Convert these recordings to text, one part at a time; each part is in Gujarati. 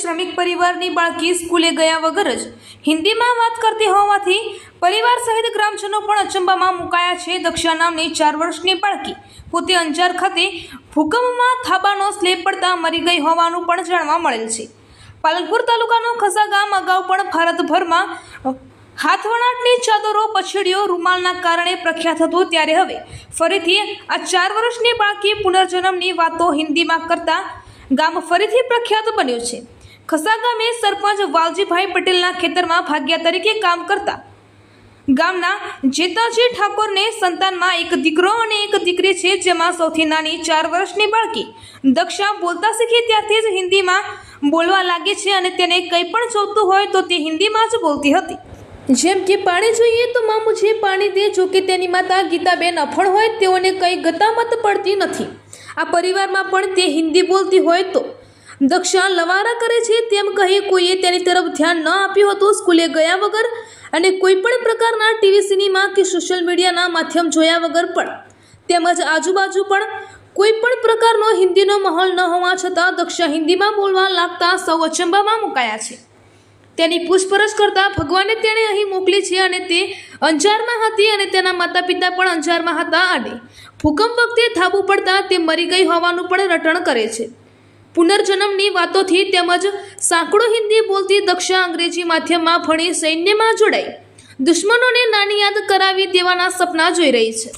શ્રમિક પરિવારની બાળકી સ્કૂલે ગયા વગર જ હિન્દીમાં વાત કરતી હોવાથી પરિવાર સહિત ગ્રામજનો પણ અચંબામાં મુકાયા છે. દક્ષા નામની ચાર વર્ષની બાળકી પોતે અંજાર ખાતે ભૂકંપમાં થાબાનો સ્લેબ પડતા મરી ગઈ હોવાનું પણ જાણવા મળેલ છે. પાલનપુર તાલુકાનું ખસા ગામ અગાઉ પણ ભારતભરમાં હાથવણાટની ચાદરો, પછડીઓ, રૂમાલના કારણે પ્રખ્યાત હતું. ત્યારે હવે ફરીથી આ ચાર વર્ષની બાળકી પુનર્જન્મની વાતો હિન્દીમાં કરતા ગામ ફરીથી પ્રખ્યાત બન્યું છે. ખસા ગામે સરપંચ વાલજીભાઈ પટેલના ખેતરમાં ભાગ્યા તરીકે કામ કરતા. ગામના જેતાજી ઠાકોરને સંતાનમાં એક દીકરો અને એક દીકરી છે, જેમાં સૌથી નાની ચાર વર્ષની બાળકી. દક્ષા બોલતા શીખી ત્યારથી જ હિન્દીમાં બોલવા લાગી છે અને તેને કંઈ પણ જોતું હોય તો તે હિન્દીમાં જ બોલતી હતી. જેમ કે પાણી જોઈએ તો માં મુझे પાણી દે, જો કે તેની માતા ગીતાબેન અફણ હોય, તેઓને કંઈ ગતામત પડતી નથી. આ પરિવારમાં પણ તે હિન્દી બોલતી હોય તો દક્ષા લવારા કરે છે તેમ કહી કોઈએ તેની તરફ ધ્યાન ન આપ્યું હતું. સ્કૂલે ગયા વગર અને કોઈ પણ પ્રકારના ટીવી સિનેમા કે સોશિયલ મીડિયાના માધ્યમ જોયા વગર પણ. તેમજ આજુબાજુ પણ કોઈ પણ પ્રકારનો હિન્દીનો માહોલ ન હોવા છતાં દક્ષા હિન્દીમાં બોલવા લાગતા સૌ અચંબામાં મુકાયા છે. તેની પૂછપરછ કરતા ભગવાને તેણે અહીં મોકલી છે અને તે અંજારમાં હતી અને તેના માતા પિતા પણ અંજારમાં હતા અને ભૂકંપ વખતે થાબુ પડતા તે મરી ગઈ હોવાનું પણ રટણ કરે છે. પુનર્જન્મની વાતોથી તેમજ સાંકડો હિન્દી બોલતી દક્ષા અંગ્રેજી માધ્યમમાં ભણી સૈન્યમાં જોડાઈ. દુશ્મનોને નાની યાદ કરાવી દેવાના સપના જોઈ રહી છે.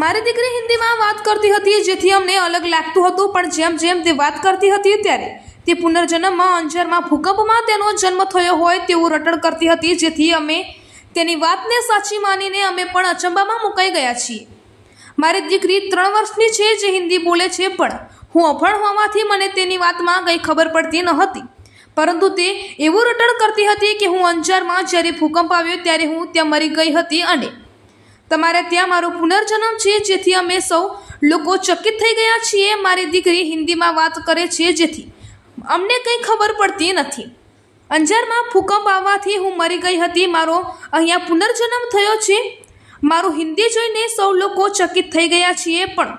મારી દીકરી હિન્દીમાં વાત કરતી હતી, જેથી અમને અલગ લાગતું હતું, પણ જેમ જેમ તે વાત કરતી હતી ત્યારે તે પુનર્જન્મમાં અંજારમાં ભૂકંપમાં તેનો જન્મ થયો હોય તેવું રટણ કરતી હતી, જેથી અમે તેની વાતને સાચી માનીને અમે પણ અચંબામાં મુકાઈ ગયા છીએ. મારી દીકરી ત્રણ વર્ષની છે, જે હિન્દી બોલે છે, પણ હું અભણ હોવાથી મને તેની વાતમાં કંઈ ખબર પડતી ન હતી. પરંતુ તે એવું રટણ કરતી હતી કે હું અંજારમાં જ્યારે ભૂકંપ આવ્યો ત્યારે હું ત્યાં મરી ગઈ હતી અને તમારે ત્યાં મારો પુનર્જન્મ છે, જેથી અમે સૌ લોકો ચકિત થઈ ગયા છીએ. મારી દીકરી હિન્દીમાં વાત કરે છે, જેથી અમને કંઈ ખબર પડતી નથી. અંજારમાં ભૂકંપ આવવાથી હું મરી ગઈ હતી. મારો અહીંયા પુનર્જન્મ થયો છે. મારું હિન્દી જોઈને સૌ લોકો ચકિત થઈ ગયા છીએ, પણ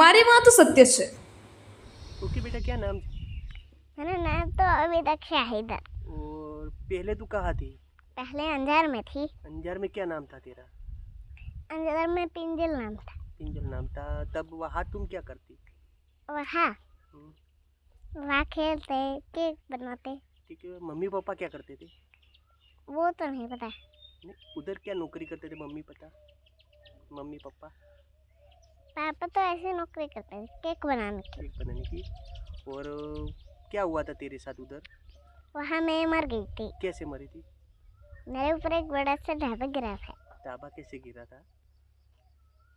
મારી વાત સત્ય છે. क्या नाम? मेरा नाम तो अभी तक शाहिद है। और पहले तू कहाँ थी? पहले अंजार में थी। अंजार में क्या नाम था तेरा? अंजार में पिंजल नाम था। पिंजल नाम था। तब वहाँ तुम क्या करती? वहाँ। हम्म, वहाँ खेलते केक बनाते। ठीक है मम्मी पापा क्या करते थे? वो तो नहीं पता। उधर क्या नौकरी करते थे मम्मी पता? Mummy papa? पापा तो ऐसे नौकरी करते थे केक बनाने की। केक बनाने की। और क्या हुआ था तेरे साथ उधर? वहाँ मैं मर गई थी। कैसे मरी थी? मेरे ऊपर एक बड़ा सा ढाबा गिरा था। ढाबा कैसे गिरा था?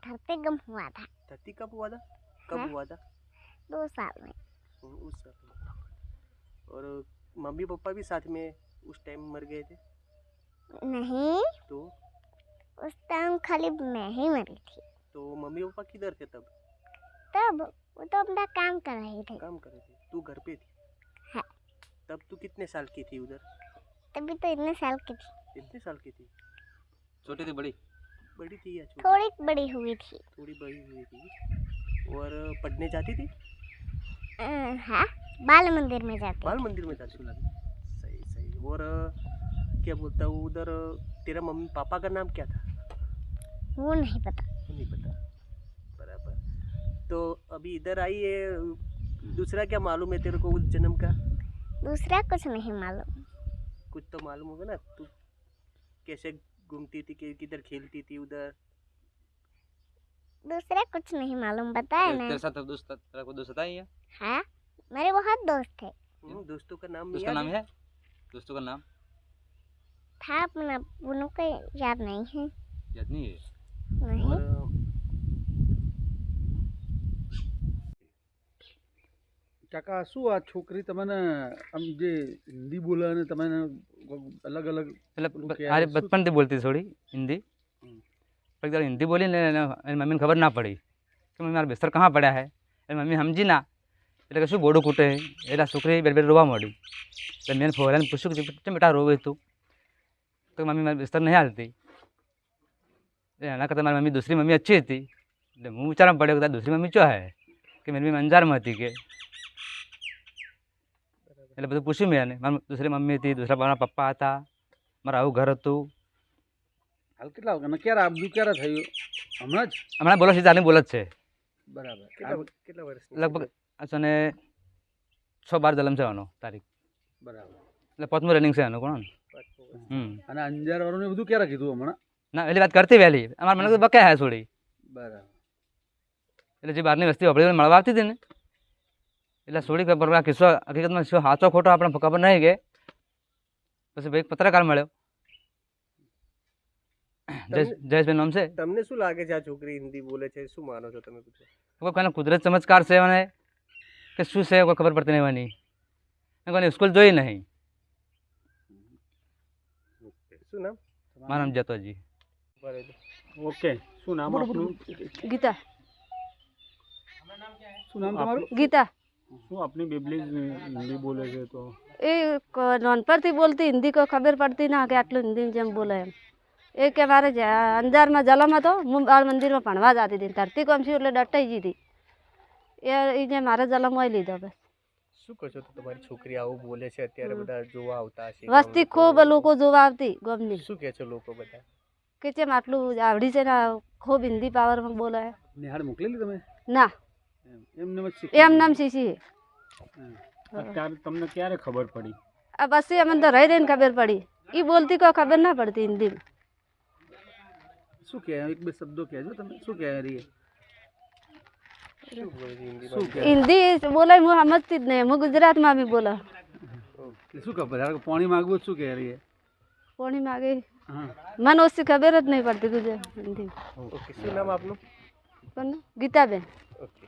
धरती गम हुआ था। धरती कब हुआ था? कब हाँ? हुआ था? दो साल में। उस साल में। और मम्मी पापा भी साथ में उस टाइम मर गए थे? नहीं। तो? उस टाइम खाली मैं ही मरी थी। तो मम्मी पापा किधर थे तब? तब वो तो अपना काम कर रहे थे। काम कर रहे थे। तू घर पे थी? हाँ। तब तू कितने साल की थी उधर? तभी तो इतने साल की थी। कितने साल की थी? छोटी थी बड़ी? बड़ी थी या छोटी? थोड़ी बड़ी हुई थी। थोड़ी बड़ी हुई थी। और पढ़ने जाती थी? हाँ बाल मंदिर में जाते बाल मंदिर में जाती थी। सही सही। और क्या बोलता हूँ उधर तेरा मम्मी पापा का नाम क्या था? वो नहीं पता। नहीं पता। बराबर। तो अभी इधर आई है दूसरा क्या मालूम है तेरे को उस जन्म का? दूसरा कुछ नहीं मालूम। कुछ तो मालूम होगा ना तू कैसे घूमती थी किधर खेलती थी उधर? दूसरा कुछ नहीं मालूम बताया ना तेरे साथ दोस्त तेरा कोई दोस्त आता ही है हाँ मेरे बहुत दोस्त थे। हम्म, दोस्तों का नाम उसका नाम है? दोस्तों का नाम? था अपना उन्हों को याद नहीं है। याद नहीं है? नहीं। काका शू आ छोक तमने आम जे हिंदी बोले अलग अलग अरे बचपन से बोलती थोड़ी हिंदी एक दर हिंदी बोली नहीं मम्मी ने खबर ना पड़ी कि मम्मी मेरा बिस्तर कहाँ पड़ा है मम्मी समझी ना एट शू गोड़ू कूटे एट छोक बेर बेर रोवा मड़ी तो मैंने फोहरा पूछू कि बेटा रोवे तू तो मम्मी मेरे बिस्तर नहीं हालती मेरी मम्मी दूसरी मम्मी अच्छी थी हूँ विचार पड़े दूसरी मम्मी चो है कि मेरी मम्मी अंजार में थी कि એટલે બધું પૂછ્યું મેં એને. મારી દૂસરી મમ્મી હતી દૂસરા મારા પપ્પા હતા મારું આવું ઘર હતું. હાલ કેટલા અને ક્યારે આ બધું ક્યારે થયું? હમણાં જ? હમણાં બોલો છે ચાલી બોલો જ છે. બરાબર. કેટલા વર્ષ લગભગ અને છ બાર જલમ છે આનો તારીખ. બરાબર. એટલે પાંચમું રનિંગ છે એનું કોણ? હમ. અને અંજાર વાળું બધું ક્યારે કીધું હમણાં? ના એલી વાત કરતી વહેલી. અમારા મને તો બકાય હે છોડી. બરાબર. એટલે જે બહારની વસ્તી વાપરી મળવા આવતી હતી ને? એટલે થોડી ખબર આ કિસ્સો હકીકતમાં શું સાચો ખોટો આપણે ખબર નહીં કે. પછી ભાઈ પત્રકાર મળ્યો. જયેશ જયેશભાઈ નામ છે? તમને શું લાગે છે આ છોકરી હિન્દી બોલે છે? શું માનો છો તમે કોઈ કોઈને કુદરત ચમત્કાર છે મને? કે શું છે કોઈ ખબર પડતી નહીં એની કોઈને સ્કૂલ જોઈ નહીં. શું નામ? મારું નામ જતોજી. ઓકે શું નામ આપનું? ગીતા. શું નામ તમારું? ગીતા. શું આપની બેબલી હિન્દી બોલે છે તો એ ક- નાનપણથી બોલતી હિન્દી કોઈ ખબર પડતી ના કે આટલું હિન્દી જેમ બોલે એમ એ કે મારે જ- અંજારમાં જલમ હતો હું બાળ મંદિરમાં ભણવા જતી હતી ધરતી કોમ છું એટલે ડટાઈ ગઈ હતી એ એ જે મારે જલમ હોય લીધો બસ શું કહો છો તો તમારી છોકરી આવું બોલે છે અત્યારે હમ. બધા જોવા આવતા હશે વસ્તી ગામ ખૂબ લોકો જોવા આવતી ગમની શું કહે છે લોકો બધા કે જેમ આટલું આવડી છે ને ખૂબ હિન્દી પાવરમાં બોલે નિહાળ મોકલેલી તમે ના એમ એમને જ શીખી એમ નામ શીશી અત્યારે તમને ક્યારે ખબર પડી આ પછી અમને તો રહી રહીને ખબર પડી એ બોલતી કોઈ ખબર ના પડતી હિન્દીમાં શું કહે એક બે શબ્દો કહેજો તમે શું કહે રહી શું બોલે છે હિન્દીમાં શું કહે હિન્દી બોલે હું સમજતી જ નહીં હું ગુજરાતમાં બી બોલો શું ખબર ધારો કે પાણી માગવું શું કહે રહી કોણી માગે હા મને ઓછી ખબર જ નહીં પડતી ગુજરાત હિન્દી ઓકે શું નામ આપનું કોનું ગીતાબેન ઓકે